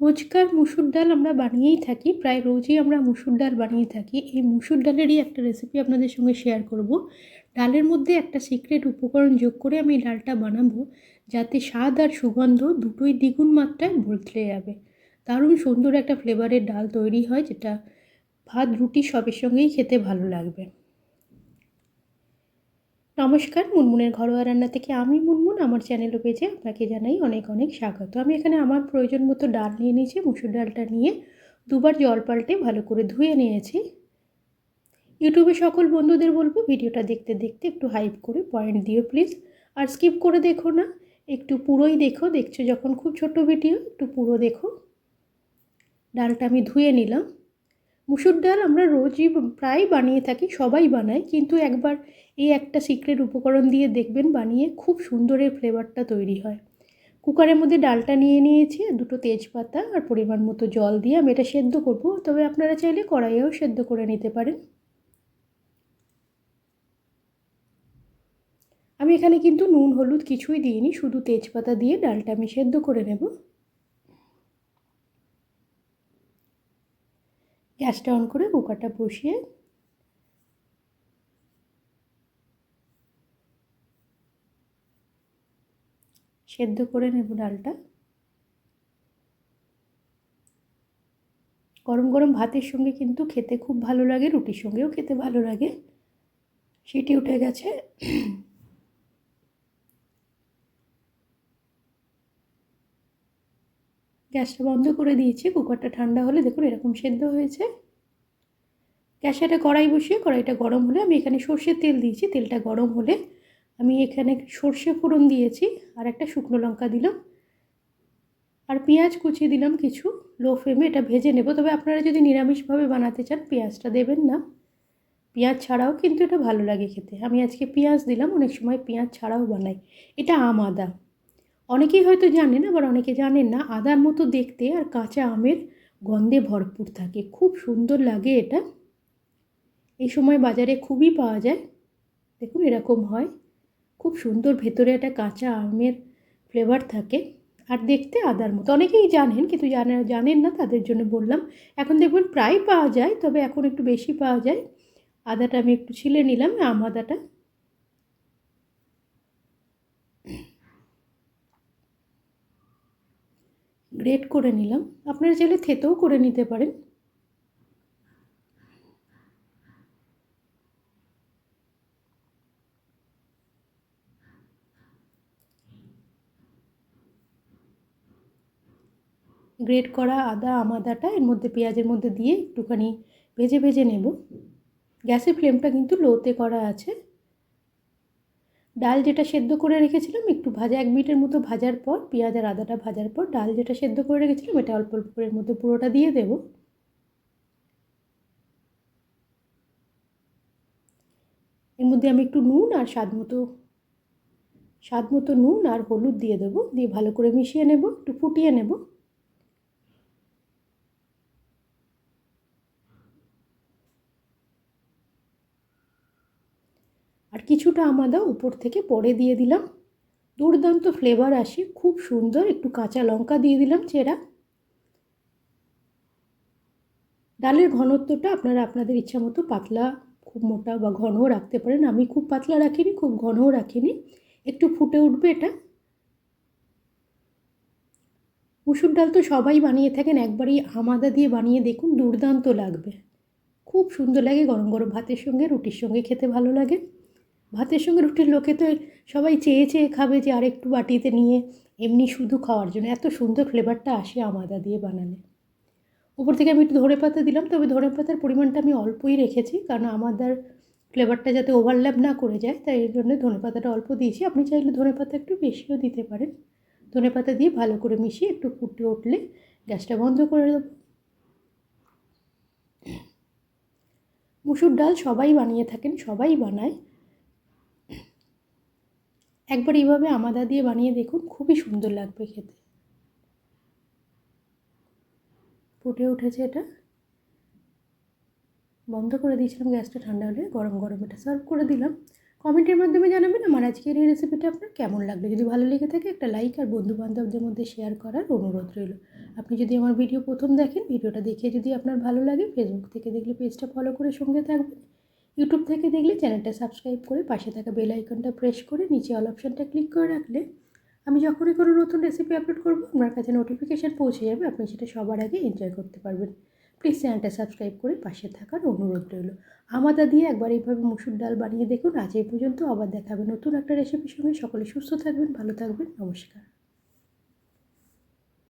রোজকার মুসুর ডাল আমরা বানিয়েই থাকি, প্রায় রোজই আমরা মুসুর ডাল বানিয়ে থাকি। এই মুসুর ডালেরই একটা রেসিপি আপনাদের সঙ্গে শেয়ার করব। ডালের মধ্যে একটা সিক্রেট উপকরণ যোগ করে আমি ডালটা বানাবো, যাতে স্বাদ আর সুগন্ধ দুটোই দ্বিগুণ মাত্রায় বদলে যাবে। দারুণ সুন্দর একটা ফ্লেভারের ডাল তৈরি হয়, যেটা ভাত, রুটি সবের সঙ্গেই খেতে ভালো লাগবে। নমস্কার, মুনমুনের ঘরোয়া রান্না থেকে আমি মুনমুন। আমার চ্যানেল পেজে আপনাকে জানাই অনেক অনেক স্বাগত। আমি এখানে আমার প্রয়োজন মতো ডাল নিয়ে নিয়েছি, মুসুর ডালটা নিয়ে দুবার জল পাল্টে ভালো করে ধুয়ে নিয়েছি। ইউটিউবে সকল বন্ধুদের বলব, ভিডিওটা দেখতে দেখতে একটু হাইপ করে পয়েন্ট দিও প্লিজ আর স্কিপ করে দেখো না, একটু পুরোই দেখো। দেখছ যখন খুব ছোট ভিডিও একটু পুরো দেখো। ডালটা আমি ধুয়ে নিলাম। মুসুর ডাল আমরা রোজই প্রায় বানিয়ে থাকি, সবাই বানায়, কিন্তু একবার এই একটা সিক্রেট উপকরণ দিয়ে দেখবেন বানিয়ে খুব সুন্দরের ফ্লেভারটা তৈরি হয়। কুকারের মধ্যে ডালটা নিয়ে নিয়েছি, দুটো তেজপাতা আর পরিমাণ মতো জল দিয়ে আমি এটা সেদ্ধ করব, তবে আপনারা চাইলে কড়াইয়েও সেদ্ধ করে নিতে পারেন। আমি এখানে কিন্তু নুন, হলুদ কিছুই দিইনি, শুধু তেজপাতা দিয়ে ডালটা আমি সেদ্ধ করে নেব। গ্যাসটা অন করে কুকারটা বসিয়ে সেদ্ধ করে নেব ডালটা। গরম গরম ভাতের সঙ্গে কিন্তু খেতে খুব ভালো লাগে, রুটির সঙ্গেও খেতে ভালো লাগে। সেটি উঠে গেছে। গ্যাসটা বন্ধ করে দিয়েছি, কুকারটা ঠান্ডা হলে দেখুন এরকম সেদ্ধ হয়েছে। গ্যাসে একটা কড়াই বসিয়ে, কড়াইটা গরম হলে আমি এখানে সর্ষের তেল দিয়েছি, তেলটা গরম হলে আমি এখানে সর্ষে ফোড়ন দিয়েছি আর একটা শুকনো লঙ্কা দিলাম। আর পেঁয়াজ কুচিয়ে দিলাম কিছু লো ফ্লেমে এটা ভেজে নেব। তবে আপনারা যদি নিরামিষভাবে বানাতে চান, পেঁয়াজটা দেবেন না। পেঁয়াজ ছাড়াও কিন্তু এটা ভালো লাগে খেতে। আমি আজকে পেঁয়াজ দিলাম, অনেক সময় পেঁয়াজ ছাড়াও বানাই। এটা আম আদা। অনেকেই হয়তো জানেন আবার অনেকে জানেন না, আদার মতো দেখতে আর কাঁচা আমের গন্ধে ভরপুর থাকে। খুব সুন্দর লাগে এটা। এই সময় বাজারে খুবই পাওয়া যায়। দেখুন এরকম হয়। খুব সুন্দর ভেতরে একটা কাঁচা আমের ফ্লেভার থাকে। আর দেখতে আদার মতো। অনেকেই জানেন, কিন্তু জানে, জানেন না, তাদের জন্য বললাম। এখন দেখবেন প্রায় পাওয়া যায়, তবে এখন একটু বেশি পাওয়া যায়। আদাটা আমি একটু ছিলে নিলাম, আম আদাটা। গ্রেট করে নিলাম। আপনারা চাইলে থেতেও করে নিতে পারেন। গ্রেট করা আদা আমাদাটা এর মধ্যে পেঁয়াজের মধ্যে দিয়ে একটুখানি ভেজে ভেজে নেব। গ্যাসের ফ্লেমটা কিন্তু লোতে করা আছে। ডাল যেটা সেদ্ধ করে রেখেছিলাম, একটু ভাজা, এক মিনিটের মতো ভাজার পর পেঁয়াজ আর আদাটা ভাজার পর ডাল যেটা সেদ্ধ করে রেখেছিলাম, এটা অল্প অল্প করে মধ্যে পুরোটা দিয়ে দেব। এর মধ্যে আমি একটু নুন আর স্বাদ মতো স্বাদ মতো নুন আর হলুদ দিয়ে দেবো, দিয়ে ভালো করে মিশিয়ে নেব, একটু ফুটিয়ে নেব। আর কিছুটা আমাদা উপর থেকে পরে দিয়ে দিলাম। দুর্দান্ত ফ্লেভার আসে, খুব সুন্দর, একটু কাঁচা লঙ্কা দিয়ে দিলাম চেরা। ডালের ঘনত্বটা আপনারা আপনাদের ইচ্ছা মতো পাতলা, খুব মোটা বা ঘনও রাখতে পারেন। আমি খুব পাতলা রাখিনি, খুব ঘনও রাখিনি। একটু ফুটে উঠবে এটা। মুসুর ডাল তো সবাই বানিয়ে থাকেন, একবারই আমাদা দিয়ে বানিয়ে দেখুন, দুর্দান্ত লাগবে। খুব সুন্দর লাগে গরম গরম ভাতের সঙ্গে, রুটির সঙ্গে খেতে ভালো লাগে। ভাতের সঙ্গে রুটির লোকে তো সবাই চেয়ে চেয়ে খাবে যে আরেকটু বাটিতে নিয়ে এমনি শুধু খাওয়ার জন্য। এত সুন্দর ফ্লেভারটা আসে আমাদা দিয়ে বানালে। উপর থেকে আমি একটু ধনে পাতা দিলাম, তবে ধনে পাতার পরিমাণটা আমি অল্পই রেখেছি, কারণ আমাদের ফ্লেভারটা যাতে ওভারল্যাপ না করে যায়, তাই এই জন্য ধনে পাতাটা অল্প দিয়েছি। আপনি চাইলে ধনে পাতা একটু বেশিও দিতে পারেন। ধনে পাতা দিয়ে ভালো করে মিশিয়ে একটু ফুটে উঠলে গ্যাসটা বন্ধ করে দেবো। মুসুর ডাল সবাই বানিয়ে থাকেন, সবাই বানায়। একবার এইভাবে আমাদা দিয়ে বানিয়ে দেখুন, খুবই সুন্দর লাগবে খেতে। ফুটে উঠেছে এটা। বন্ধ করে দিয়েছিলাম গ্যাসটা, ঠান্ডা হলে গরম গরম এটা সার্ভ করে দিলাম। কমেন্টের মাধ্যমে জানাবেন আমার আজকের এই রেসিপিটা আপনার কেমন লাগল যদি ভালো লেগে থাকে একটা লাইক আর বন্ধু বান্ধবদের মধ্যে শেয়ার করার অনুরোধ রইল। আপনি যদি আমার ভিডিও প্রথম দেখেন ভিডিওটা দেখে যদি আপনার ভালো লাগে ফেসবুক থেকে দেখলে পেজটা ফলো করে সঙ্গে থাকবেন। ইউটিউব থেকে দেখলে চ্যানেলটা সাবস্ক্রাইব করে পাশে থাকা বেল আইকনটা প্রেস করে নিচে অল অপশানটা ক্লিক করে রাখলে আমি যখনই কোনো নতুন রেসিপি আপলোড করব, আপনার কাছে নোটিফিকেশান পৌঁছে যাবে, আপনি সেটা সবার আগে এনজয় করতে পারবেন। প্লিজ চ্যানেলটা সাবস্ক্রাইব করে পাশে থাকার অনুরোধ রইল। আমাদা দিয়ে একবার এইভাবে মুসুর ডাল বানিয়ে দেখুন। আজ এই পর্যন্ত আবার দেখাবে নতুন একটা রেসিপির সঙ্গে। সকলে সুস্থ থাকবেন, ভালো থাকবেন। নমস্কার।